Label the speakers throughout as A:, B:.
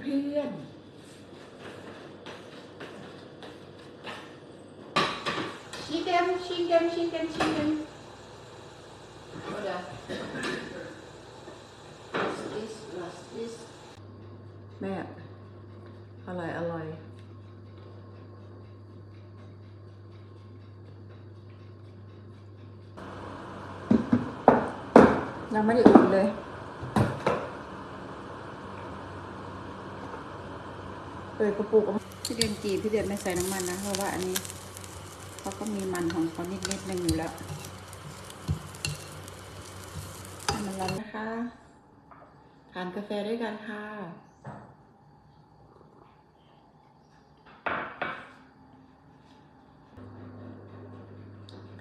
A: เพื่อนๆชิเกมชิเกมชิเกมชีเดม What else? What's แม่อร่อยอร่อยยังไม่ได้อุ่นเลย ปิดกระปุกพี่เดือนจีพี่เดือนไม่ใส่น้ำมันนะเพราะว่าอันนี้เขาก็มีมันของเขานิดนิดนึงอยู่แล้วให้มันร้อนนะคะทานกาแฟด้วยกันค่ะ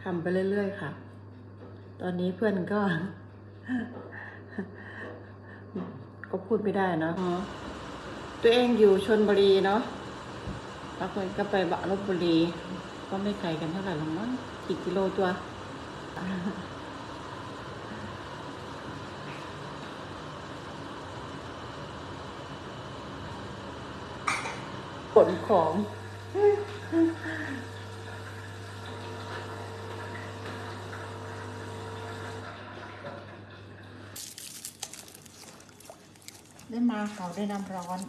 A: ทำไปเรื่อยๆค่ะ ตอนนี้เพื่อนก็ ก็พูดไม่ได้เนาะ ตัวเองอยู่ชนบุรีเนาะแล้วคนก็ไปบะลบบุรี ก็ไม่ไกลกันเท่าไหร่หรอกมั้งกี่กิโลตัวขนของได้มาเขาได้น้ำร้อน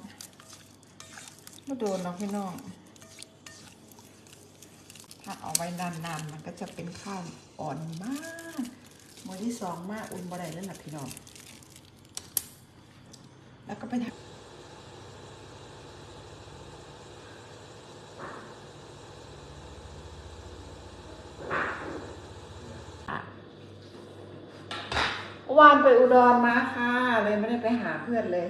A: ไม่โดนหรอกพี่น้อง ถ้าเอาไว้นานๆมันก็จะเป็นข้าวอ่อนมากมือที่สองมากอุ่นบ่ได้แล้วนะพี่น้อง แล้วก็ไปทำวานไปอุดรมาค่ะเลยไม่ได้ไปหาเพื่อนเลย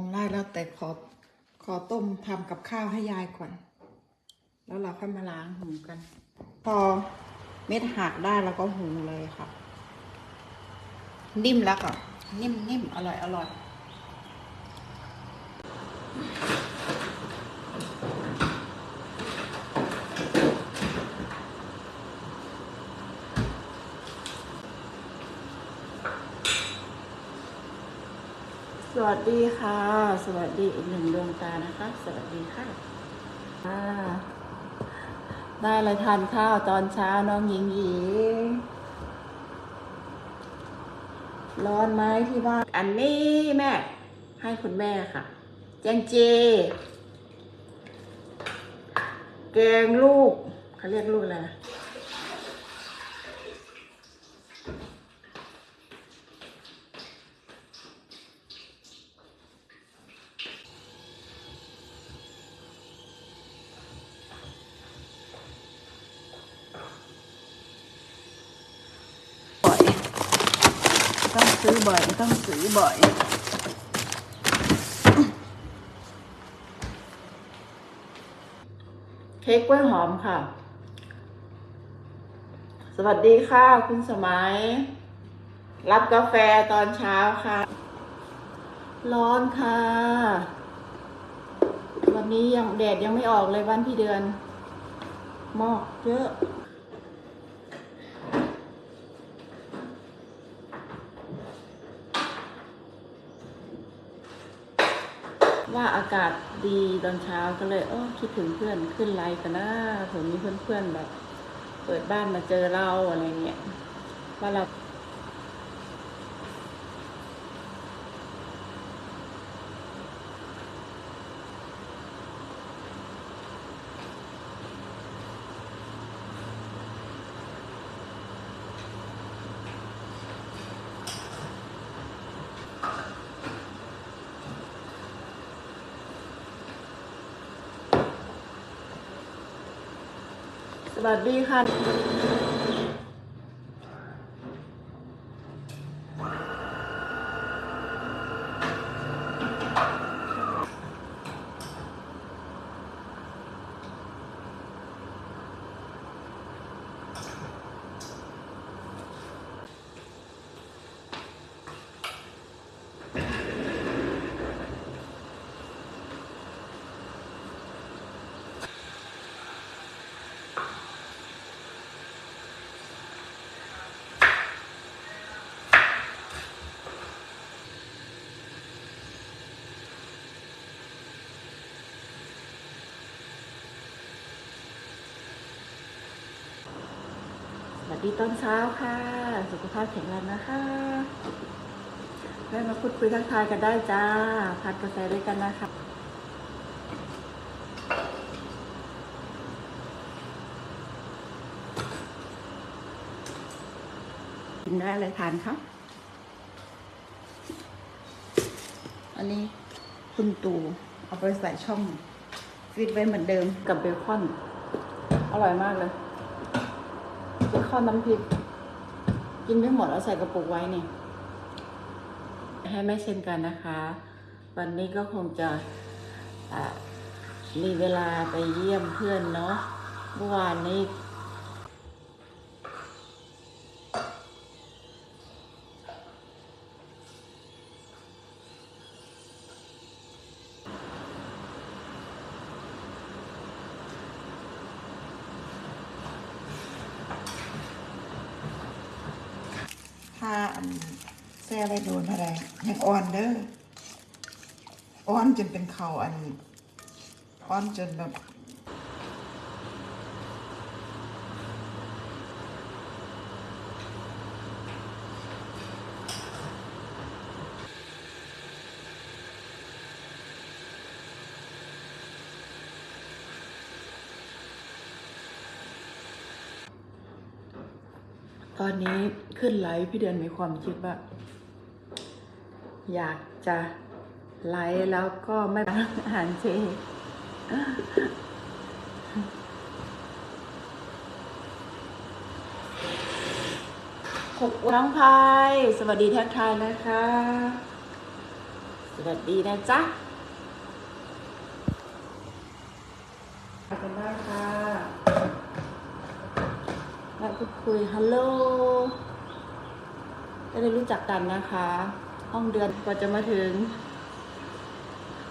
A: งไล่แล้วแต่ขอขอต้มทำกับข้าวให้ยายก่อน แล้วเราค่อยมาล้างหุงกัน พอเม็ดหักได้แล้วก็หุงเลยค่ะ นิ่มแล้วค่ะนิ่มนิ่มอร่อยอร่อย ส วัสดีค่ะ สวัสดีอีกหนึ่งดวงตานะคะ สวัสดีค่ะได้อะไรทานข้าวตอนเช้าน้องหญิงหญิงร้อนไหมที่บ้านอันนี้แม่ ให้คุณแม่ค่ะ แจงเจ แกงลูกเขาเรียกลูกอะไรนะบ่อย ต้องซื้อ บ่อยต้องซื้อบ่อยเค้กกล้วยหอมค่ะ สวัสดีค่ะ คุณสมัย รับกาแฟตอนเช้าค่ะ ร้อนค่ะ วันนี้ยังแดดยังไม่ออกเลยวันพี่เดือน หมอกเยอะ ว่าอากาศดีตอนเช้าก็เลยเออคิดถึงเพื่อนขึ้นไลน์กันนะเผื่อมีเพื่อนๆแบบ เปิดบ้านมาเจอเราอะไรเงี้ยว่าเรา สวัส ดีตอนเช้าค่ะ สุขภาพแข็งแรงนะคะแวะมาพูดคุยทักทายกันได้จ้าพัดกาแฟด้วยกันนะคะกินได้อะไรทานครับอันนี้คุณตู่เอาไปใส่ช่องฟิตไว้เหมือนเดิมกับเบคอน อร่อยมากเลย ขอนน้ำพริก กินไม่หมดเอาใส่กระปุกไว้นี่ ให้แม่เช่นกันนะคะ วันนี้ก็คงจะมีเวลาไปเยี่ยมเพื่อนเนาะเมื่อวานนี้า
B: อันแซ่ไว้โดนอะไรยังอ่อนเด้ออ่อนจนเป็นเข่าอันอ่อนจนแบบ
A: ตอนนี้ขึ้นไลฟ์พี่เดือนมีความคิดว่า อยากจะไลฟ์แล้วก็ไม่อาหารเจขอบคุณน้องพาย สวัสดีทักทายนะคะ สวัสดีนะจ๊ะขอบคุณมากค่ะ และ พูดคุยฮัลโหลก็ได้รู้จักกันนะคะ ห้องเดือนกว่าจะมาถึง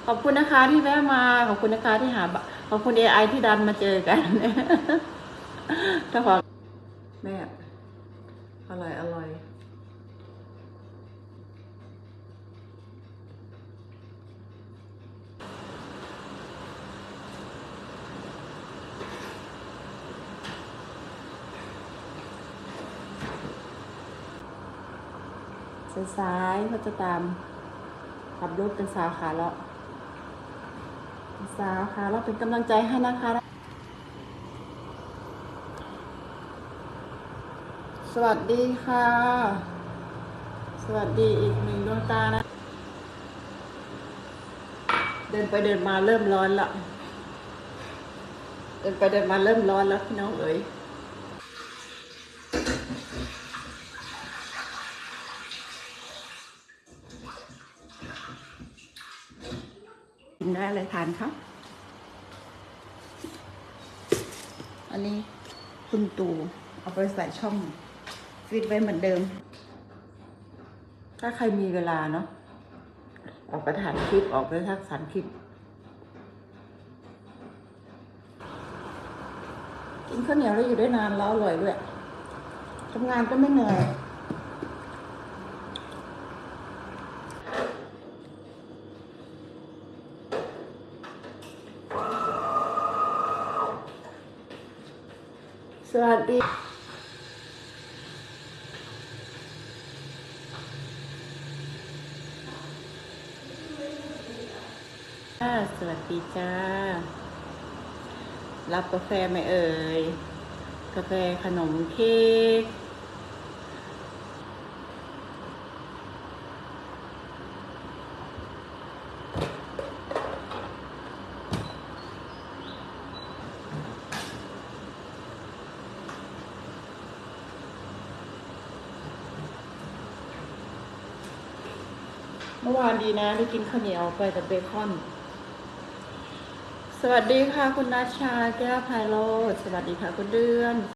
A: ขอบคุณนะคะที่แวะมา ขอบคุณนะคะที่หา ขอบคุณ AI ที่ดันมาเจอกันถ้าขอแม่อร่อยอร่อย สายเขาจะตามขับรถเป็นสาวขาเลาะสาวขาเลาะเป็นกำลังใจให้นะคะสวัสดีค่ะ สวัสดีอีกหนึ่งดวงตานะ เดินไปเดินมาเริ่มร้อนละ เดินไปเดินมาเริ่มร้อนแล้วพี่น้องเอ๋ย ได้อะไรทานครับ อันนี้คุณตู่เอาไปใส่ช่องฟิตไว้เหมือนเดิม ถ้าใครมีเวลาเนาะออกไปถ่ายคลิปออกไปทักสรรคลิป กินข้าวเหนียวแล้วอยู่ได้นานแล้วอร่อยด้วยทำงานก็ไม่เหนื่อย ส วัสดีค่ะสวัสดีจ้า รับกาแฟไหมเอ่ย กาแฟขนมเค้ก มื่อวานดีนะได้กินข้าวเหนียวไปกับเบคอน สวัสดีค่ะคุณนัชชาแก้วไพโรสวัสดีค่ะคุณเดือน